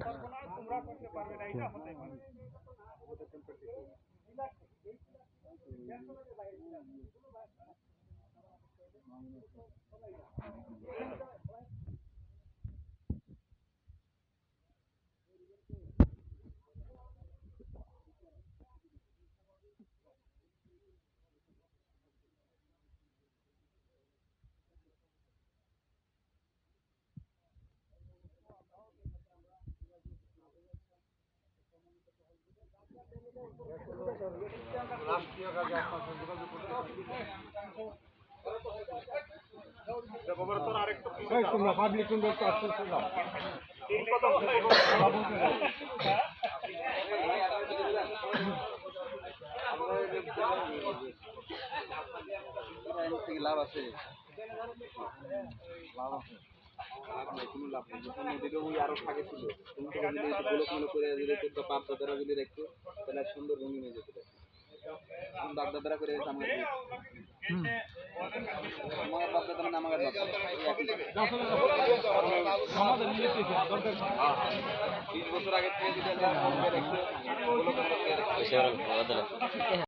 পারবো না তোমরা করতে পারবে না এটা হতে পারে রাষ্ট্রীয় কাজে আপনার সঙ্গে যোগাযোগ করতে তোমরা পাবলিক তোমরা একটু আস্তে আস্তে লাভ আছে লাভ লাভ নেই যখন আরও থাকে ছিল তুমি তখন যদি গোলক মোলক করে যদি তো পাপ দাদারা সুন্দর রঙিন হয়ে যেত বাপ দাদারা করে আমার আমার বাপ দাদারা না আমার বাপ আমাদের নিয়ে দরকার বিশ বছর আগে থেকে